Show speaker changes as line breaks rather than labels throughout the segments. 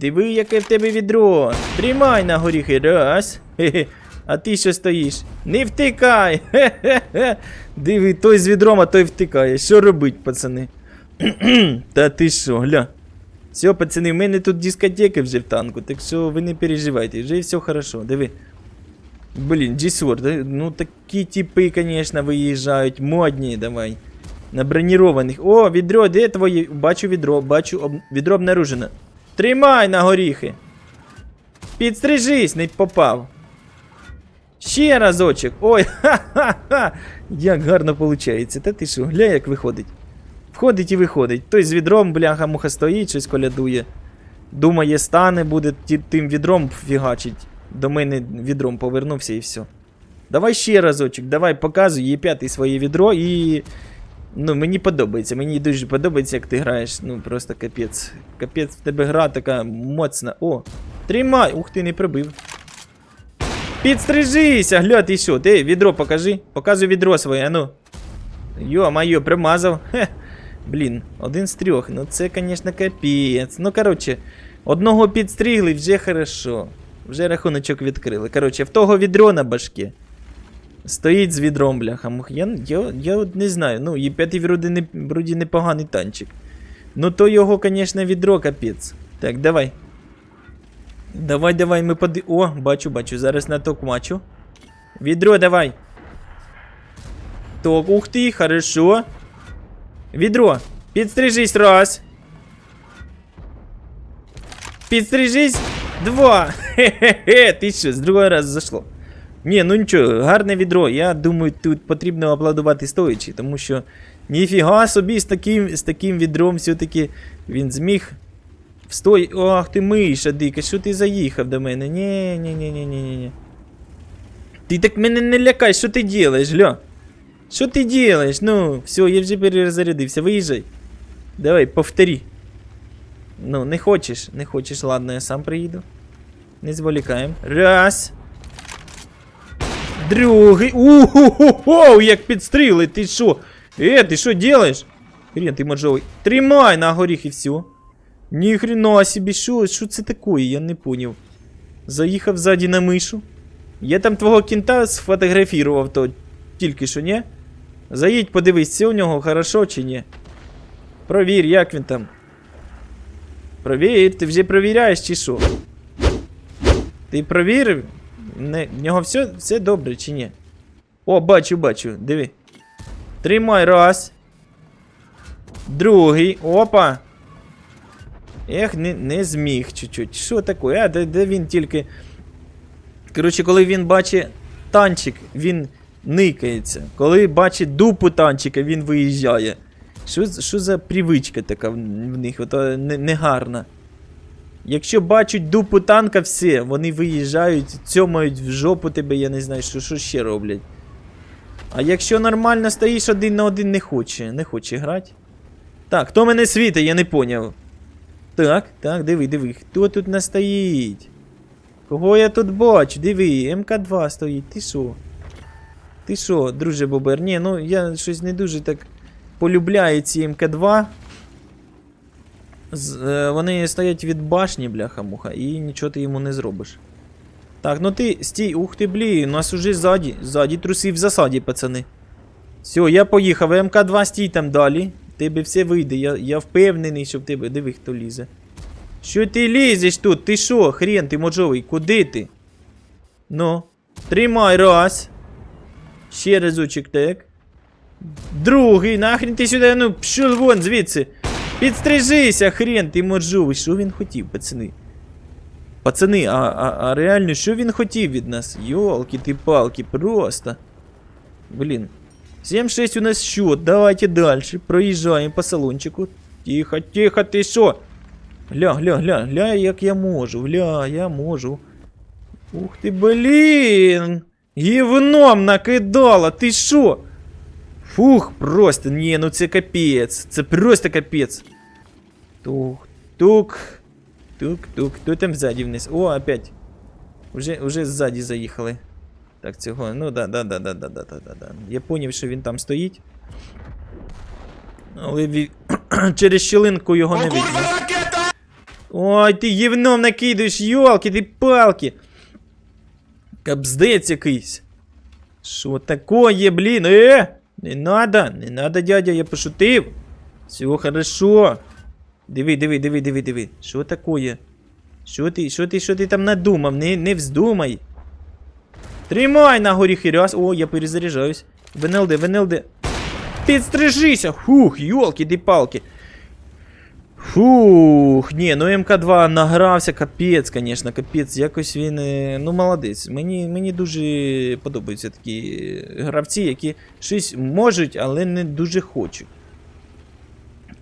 Диви, яке в тебе відро. Тримай на горіхи. Раз. А ти що стоїш? Не втикай! Хе-хе-хе. Диви, той з відром, а той втикає. Що робить, пацани? Та ти що, гля. Все, пацани, в мене тут дискотека вже в танку, так що ви не переживайте, вже все хорошо, диви. Блін, G-Sword, ну такі типи, конечно, виїжджають, модні, давай. На бронірованих. О, відро, де твоє? Бачу відро, бачу об... відро обнаружено. Тримай на горіхи. Підстрижись, не попав. Ще разочок. Ой, ха-ха-ха. Як гарно виходить. Та ти що, гля, як виходить. Входить і виходить. Той з відром, бляха, муха стоїть, щось колядує. Думає, стане, буде тим відром фігачить. До мене відром повернувся і все. Давай ще разочок, давай показуй їй п'ятий своє відро і. Ну, мені подобається, мені дуже подобається, як ти граєш. Ну, просто капець. Капець, в тебе гра така моцна. О! Тримай! Ух ти, не прибив. Підстрижися, гля, ти що? Ти відро покажи. Показуй відро своє, ну. Йо-майо, промазав. Хе. Блін, один з трьох. Ну це, звісно, капець. Ну, коротше, одного підстрігли, вже хорошо. Вже рахуночок відкрили. Коротше, в того відро на башки. Стоїть з відром, бляха. Я, я, я от не знаю. Ну, і п'ятий вроді, не, вроді непоганий танчик. Ну то його, звісно, відро капець. Так, давай. Давай, давай, ми поди. О, бачу, бачу. Зараз на ток мачу. Відро, давай. Так, ух ти, хорошо. Відро. Підстрижись раз. Підстрижись. Два. Хе-хе-хе. Ти що, з другого разу зайшло. Ні, ну нічого, гарне відро. Я думаю, тут потрібно аплодувати стоячи, тому що ніфіга собі з таким, з таким відром все-таки він зміг. Встой. Ах ти миша дика, що ти заїхав до мене? Ні, ні, ні, ні, ні, ні. Ти так мене не лякай, що ти делаєш, ля? Що ти делаєш? Ну, все, я вже перезарядився, виїжджай. Давай, повтори. Ну, не хочеш, не хочеш, ладно, я сам приїду. Не зволікаємо. Раз. Другий. Уху-ху-ху, як підстріли, ти що? Е, ти що делаєш? Хрен ти моржовий. Тримай на горіх і все. Ні хрена собі, що, що це таке, я не поняв. Заїхав ззаді на мишу. Я там твого кінта сфотографував то тільки що, ні? Заїдь, подивись, все у нього хорошо чи ні. Провір, як він там. Провір, ти вже провіряєш чи що? Ти провірив? Не, в нього все, все добре чи ні? О, бачу, бачу, диви. Тримай раз. Другий. Опа. Ех, не, не зміг чуть-чуть. Що таке? А, де, де він тільки. Коротше, коли він бачить танчик, він никається. Коли бачить дупу танчика, він виїжджає. Що, за привичка така в, них? Ото не, негарна. Якщо бачать дупу танка, все, вони виїжджають, цьомають в жопу тебе, я не знаю, що, що ще роблять. А якщо нормально стоїш один на один, не хоче, не хоче грати. Так, хто мене світить, я не поняв. Так, так, диви, диви, хто тут не стоїть? Кого я тут бачу? Диви, МК2 стоїть, ти що? Ти що, друже Бобер? Ні, ну я щось не дуже так полюбляю ці МК2. Е, вони стоять від башні, бляха-муха, і нічого ти йому не зробиш. Так, ну ти стій, ух ти, блін, у нас уже ззаді, ззаді труси в засаді, пацани. Все, я поїхав, МК2 стій там далі. Тебе все вийде, я, я впевнений, що в тебе. Диви, хто лізе. Що ти лізеш тут? Ти що, хрен ти мочовий, куди ти? Ну, тримай раз. Ще разочок, так. Другий, нахрен ти сюди, ну, пішов вон звідси. Підстрижися, хрен ти моржовий. Що він хотів, пацани? Пацани, а, а, а реально, що він хотів від нас? Йолки ти палки, просто. Блін. 7-6 у нас счет, давайте дальше. Проїжджаємо по салончику. Тихо, тихо, ти що? Гля, гля, гля, гля, як я можу, гля, я можу. Ух ти, блін! Гівном накидала, ти що? Фух, просто. не, ну це капец. Це просто капец. Тук-тук. Тук-тук. Хто там ззаді вниз? О, опять. Уже уже ззаді заїхали. Так, цього. Ну да, да, да, да, да, да, да, да. да. Я поняв, що він там стоїть. Але ві... через щілинку його не видно. Ой, ти гівном накидаєш, йолки, ти палки. Кабздець якийсь. Що такое, блін? Е! Не надо, не надо, дядя, я пошутив. Все хорошо. Диви, диви, диви, диви, диви. Що такое? Що ти, що ти, що ти там надумав? Не, не вздумай. Тримай на горіхи раз. О, я перезаряджаюсь. ВНЛД, ВНЛД. Підстрижися! Фух, йолки ди палки. Фух, ні, ну МК2 награвся, капець, звісно, капець. Якось він. е, Ну, молодець. Мені, мені дуже подобаються такі гравці, які щось можуть, але не дуже хочуть.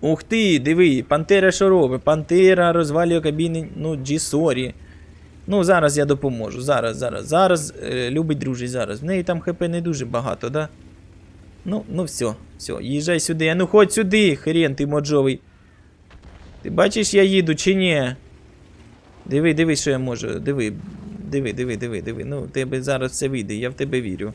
Ух ти, диви, Пантера що робить? Пантера розвалює кабіни, ну, G-Sorry. Ну, зараз я допоможу. Зараз, зараз, зараз, е, любить дружий, зараз. В неї там ХП не дуже багато, да? Ну, ну все, все, їжджай сюди. А ну ходь сюди, хрен ти моджовий. Ти бачиш, я їду чи ні? Диви, диви, що я можу. Диви, диви, диви, диви, диви. Ну, тебе зараз все вийде, я в тебе вірю.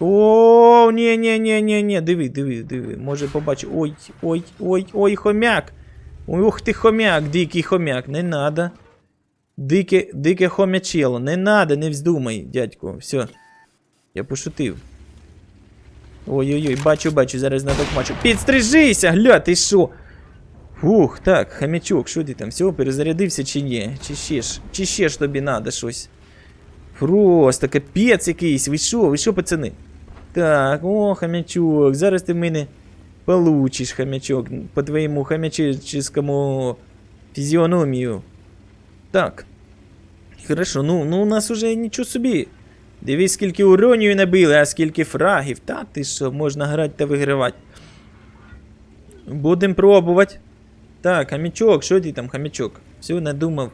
О, ні, ні, ні, ні, ні, диви, диви, диви. Може побачу. Ой, ой, ой, ой, хомяк. Ух ти хомяк, дикий хомяк, не надо. Дике, дике хомячело, не надо, не вздумай, дядько, все. Я пошутив. Ой-ой-ой, бачу, бачу, зараз на мачу. Підстрижися, гля, ти що? Фух, так, хамячок, що ти там? Всього перезарядився чи ні? Чи ще ж, чи ще ж тобі надо щось? Просто капець якийсь. Ви що, ви що, пацани? Так, о, хамячок, зараз ти в мене получиш хамячок по твоєму хамячическому фізіономію. Так. Хорошо, ну, ну у нас уже нічого собі. Дивись, скільки уронію набили, а скільки фрагів. Та ти що, можна грати та вигравати. Будем пробувати. Так, хамічок, що ти там, хамічок? Все, надумав.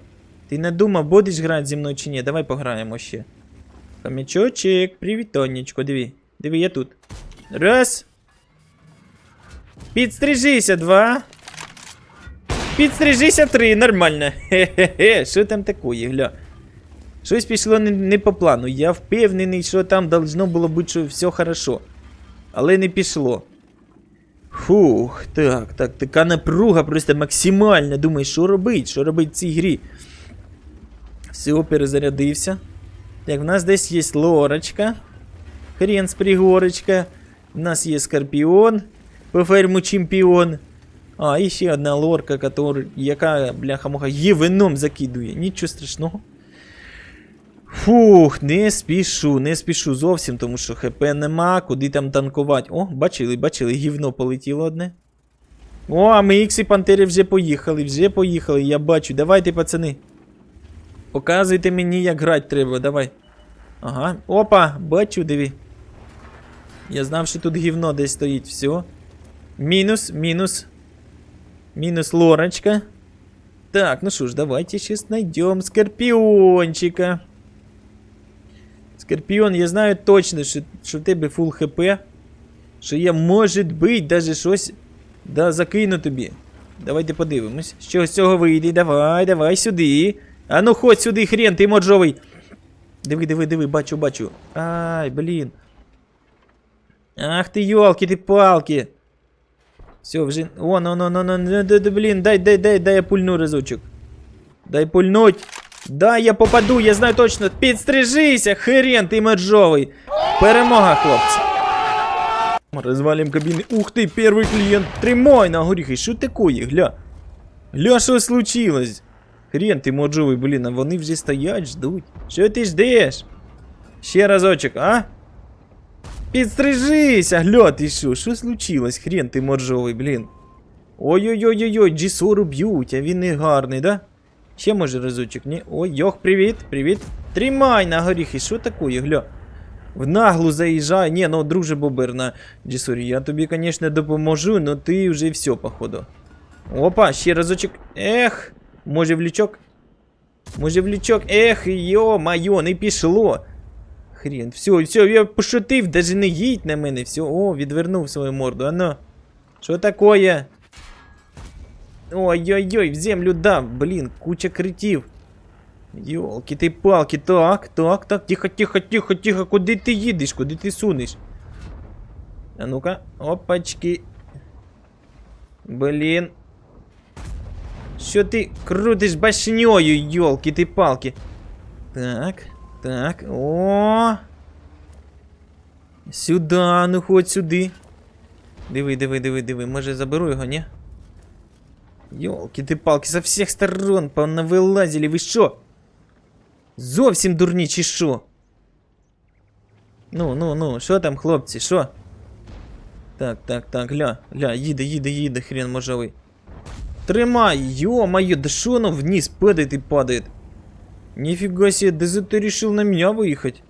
Ти надумав, будеш грати зі мною чи ні? Давай пограємо ще. Хамічочек, привіт, Тонечко, диви. Диви, я тут. Раз. Підстрижися, два. Підстрижися, три, нормально. Хе-хе-хе, що там такое, гля? Щось пішло не, не по плану. Я впевнений, що там должно було бути що все хорошо. Але не пішло. Фух, так, так, така напруга просто максимальна. Думаю, що робить? Що робить в цій грі? Все, перезарядився. Так, в нас десь є лорочка. Хрен з пригорочка. У нас є скорпіон. По ферму чемпіон. А, і ще одна лорка, яка, бляха-муха, є вином закидує. Нічого страшного. Фух, не спішу, не спішу зовсім, тому що ХП нема, куди там танкувати. О, бачили, бачили, гівно полетіло одне. О, а ми ікси пантери вже поїхали, вже поїхали, я бачу. Давайте, пацани. Показуйте мені, як грати треба, давай. Ага. Опа, бачу, диві. Я знав, що тут гівно десь стоїть. Все. Мінус, мінус. Мінус лорочка. Так, ну що ж, давайте сейчас найдем скорпіончика. Скорпіон, я знаю точно, що, що в тебе фул хп. Що я, може бути, даже щось да, закину тобі. Давайте подивимось. Що з цього вийде? Давай, давай сюди. А ну ходь сюди, хрен, ти моджовий. Диви, диви, диви, бачу, бачу. Ай, блін. Ах ти йолки, ти палки. Все, вже. О, ну, ну, ну, ну, ну, блін, дай, дай, дай, дай я пульну разочок. Дай пульнуть. Да, я попаду, я знаю точно. Підстрижися, хрен ти мержовий. Перемога, хлопці. Розвалим кабіни. Ух ти, перший клієнт. Тримай на горіхи. Що такое, гля? Гля, що случилось? Хрен ти моджовий, блін, а вони вже стоять, ждуть. Що ти ждеш? Ще разочок, а? Підстрижися, гля, ти що? Що случилось? Хрен ти моржовий, блін. Ой-ой-ой-ой, G40 б'ють, а він не гарний, да? Ще може разочок, ні? Ой, йох, привіт, привіт. Тримай на горіхи, що такое, гля? В наглу заїжджай. Ні, ну друже Бобер на G40, я тобі, конечно, допоможу, но ти вже все, походу. Опа, ще разочок. Ех, може в лючок? Може в лючок? Ех, йо-майо, не пішло. Хрен, все, все, я пошутив, даже не їдь на мене, все, о, відвернув свою морду, ано. Що такое? Ой-ой-ой, в землю дав, блін, куча критів. Йолки ти палки, так, так, так, тихо, тихо, тихо, тихо, куди ти їдеш, куди ти сунеш? А ну-ка, опачки. Блін. Що ти крутиш башньою, йолки ти палки? Так, так, о. Сюда, ну ходь сюди. Диви, диви, диви, диви. Може заберу його, ні? Йолки ти палки, со всіх сторон понавилазили, ви що? Зовсім дурні, чи що? Ну, ну, ну, що там, хлопці, що? Так, так, так, гля, гля, їде, їде, їде, хрен можовий. Тримай, ё-моё, да что оно вниз падает и падает? Нифига себе, ДЗТ решил на меня выехать.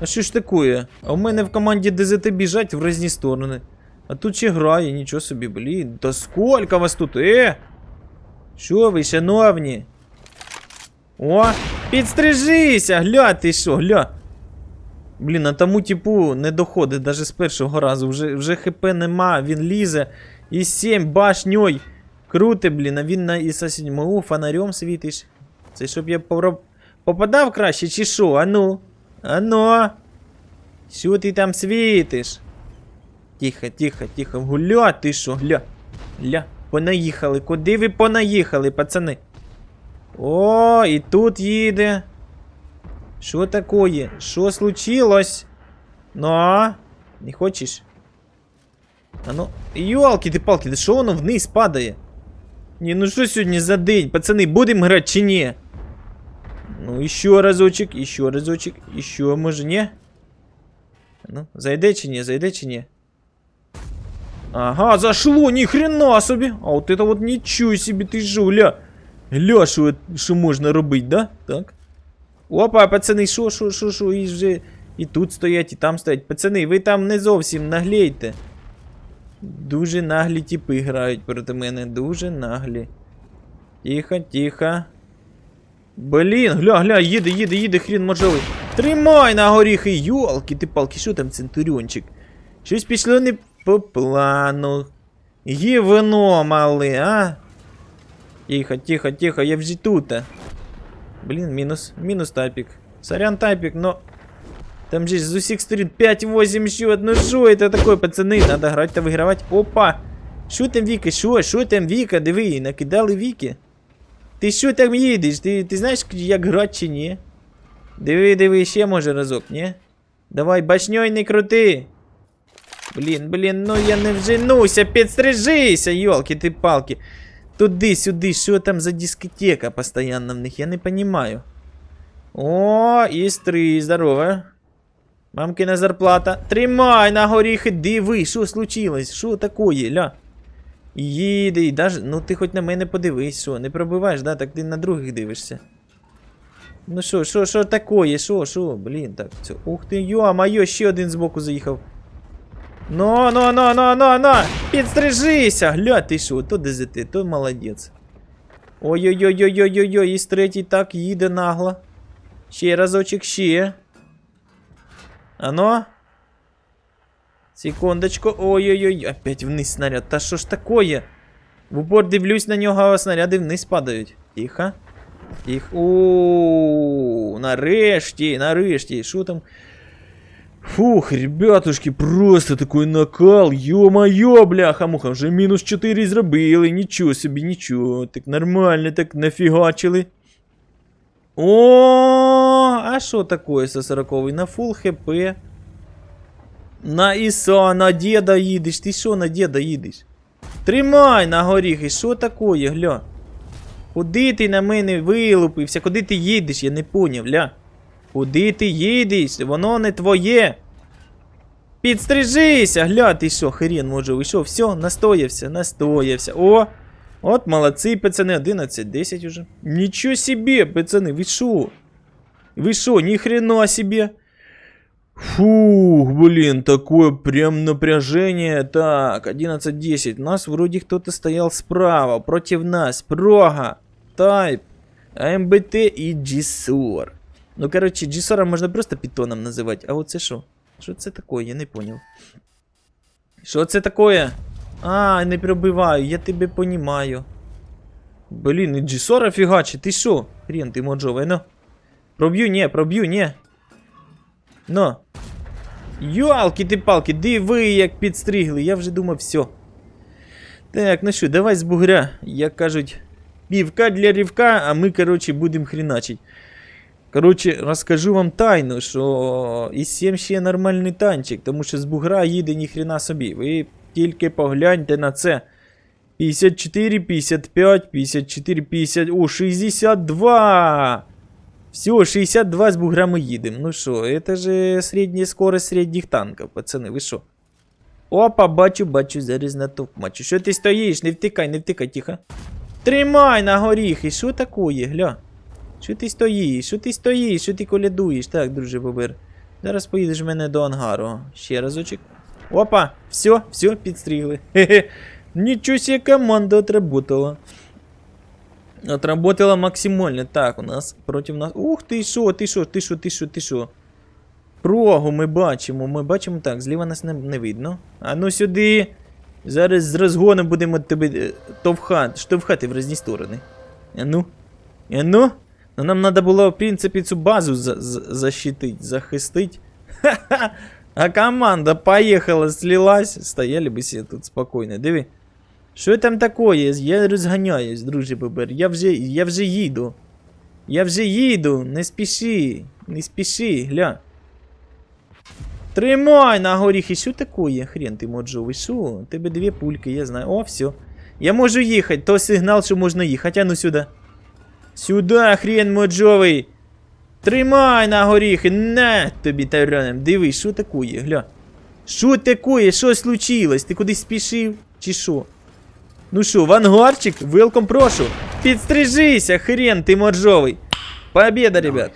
А що ж такое? А у мене в команді ДЗТ біжать в різні сторони. А тут ще грає, нічого собі, блін. Та сколько вас тут, е? Що ви, шановні? О, підстрижися, гля ти що, гля. Блін, а тому типу не доходить даже з першого разу. Вже, вже хп нема, він лізе. І 7 башньой. Круте, блін, а він на іса 7 О, фонарем світиш. Це щоб я попро- попадав краще, чи що? Ану. Ану. Що ти там світиш? Тихо, тихо, тихо. Гуля, ти що, гля. Гля. Понаїхали. Куди ви понаїхали, пацани? О, і тут їде. Що такое? Що случилось? Ну, а? не хочеш? А ну, йолки ти палки, да що воно вниз падає? Ні, ну що сьогодні за день? Пацани, будемо грати чи ні? Ну, еще разочек, еще разочек, еще, може, ні? Ну, зайде чи ні, зайде чи ні? Ага, зашло, ни хрена собі. А от это вот нічого собі, ти жо, гля. Що, що можна робити, да? Так. Опа, пацани, що, що, що, що, і вже і тут стоять, і там стоять. Пацани, ви там не зовсім наглійте. Дуже наглі тіпи грають проти мене, дуже наглі. Тихо, тихо. Блін, гля, гля, їде, їде, їде, хрін можливий. Тримай на горіхи, йолки ти палки, що там центуріончик? Щось пішло не по плану. Гівно мале, а? Тихо, тихо, тихо, я вже тут. Блін, мінус, мінус тапік. Сорян тапік, но... Там же з усіх сторін 5-8 счет, ну що это такое, пацани? Надо грати та вигравати. Опа! Що там Віка, що? Що там Віка? Диви, накидали Віки. Ти що там їдеш? Ти, ти знаєш, як грати чи ні? Диви, диви, ще може разок, ні? Давай, башньой не крути. Блін, блін, ну я не вженуся, підстрижися, йолки ти палки. Туди, сюди, що там за дискотека постоянно в них, я не понимаю. О, істри, здорово. Мамкина зарплата. Тримай на горіхи, диви, що случилось? Що такое, ля? Їде, і даже, ну ти хоч на мене подивись, що, не пробиваєш, да? Так ти на других дивишся. Ну що, що, що такое, що, що, блін, так, це, ух ти, йо-моє, ще один збоку заїхав. Ну, ну, ну, ну, ну, ну, підстрижися, гля, ти що, то ДЗТ, то молодець. Ой-ой-ой-ой-ой-ой-ой, і третій так їде нагло. Ще разочек, ще. Ано. Секундочку. Ой-ой-ой, опять вниз снаряд. Та що ж такое? В упор дивлюсь на нього, а снаряди вниз падають. Тихо. Тихо. О, нарешті, нарешті. Що там? Фух, ребятушки, просто такой накал. Ё-моё, бляха-муха, вже мінус 4 зробили. Нічого собі, нічого. Так нормально, так нафігачили. О, а що такое со 40 На фул хп. На Іса, на деда їдеш. Ти що на деда їдеш? Тримай на горіхи, що такое, гля? Куди ти на мене вилупився? Куди ти їдеш? Я не поняв, ля. Куди ти їдеш? Воно не твоє. Підстрижися, гля, ти що, хрен може вийшов. Все, настоявся, настоявся. О! От молодці, пацани, 11, 10 уже. Нічого собі, пацани, ви що? Ви що, ні хрена себе? Фух, блин, такое прям напряжение. Так, 11-10. У нас вроде кто-то стоял справа, против нас. Прога, Тайп, АМБТ и Джисор. Ну, короче, Джисора можно просто питоном называть. А вот це що? Що це такое? Я не понял. Що це такое? А, не пробиваю, я тебе понімаю. Блін, і Джисора фігачі, ти що? Хрен ти моджовий, ну. Проб'ю, ні, проб'ю, ні. Ну. Йолки ти палки, диви, як підстригли, я вже думав, все. Так, ну що, давай з бугря, як кажуть, Півка для рівка, а ми, коротше, будемо хріначить. Коротше, розкажу вам тайну, що і 7 ще нормальний танчик, тому що з бугра їде ніхрена собі. Ви тільки погляньте на це. 54, 55, 54, 50, о, 62! Все, 62 з буграми їдемо. Ну що, це ж середня скорость середніх танків, пацани, ви що? Опа, бачу, бачу, зараз мачу. Що ти стоїш? Не втикай, не втикай, тихо. Тримай на горіхи, що такое, гля? Що ти стоїш? Що ти стоїш? Що ти колядуєш? Так, друже Бобер. Зараз поїдеш мене до ангару. Ще разочек. Опа, все, все, підстрігли. Хе-хе. Нічого себе команда отработала. Отработала максимально. Так, у нас проти нас. Ух ти що, ти що, ти що, ти що, ти що. Прогу ми бачимо, ми бачимо так, зліва нас не, не видно. А ну сюди. Зараз з розгоном будемо тебе е, товхати, штовхати в різні сторони. А ну. А ну. Ну нам треба було, в принципі, цю базу за, за, защитить, захистить. Ха-ха. А команда поїхала, слилась. Стояли би себе тут спокійно. Диви. Що там такое? Я розганяюсь, друже Бобер. Я вже, я вже їду. Я вже їду. Не спіши. Не спіши, гля. Тримай на горіхи, що такое? Хрен ти моджовий, що? У тебе дві пульки, я знаю. О, все. Я можу їхати, то сигнал, що можна їхати. А ну сюди. Сюди, хрен моджовий. Тримай на горіхи, на тобі таранем. Дивись, що такое, гля. Що такое? Що случилось? Ти кудись спішив? Чи що? Ну що, вангарчик, ангарчик, велком прошу. Підстрижися, хрен ти моржовий. Победа, ребят.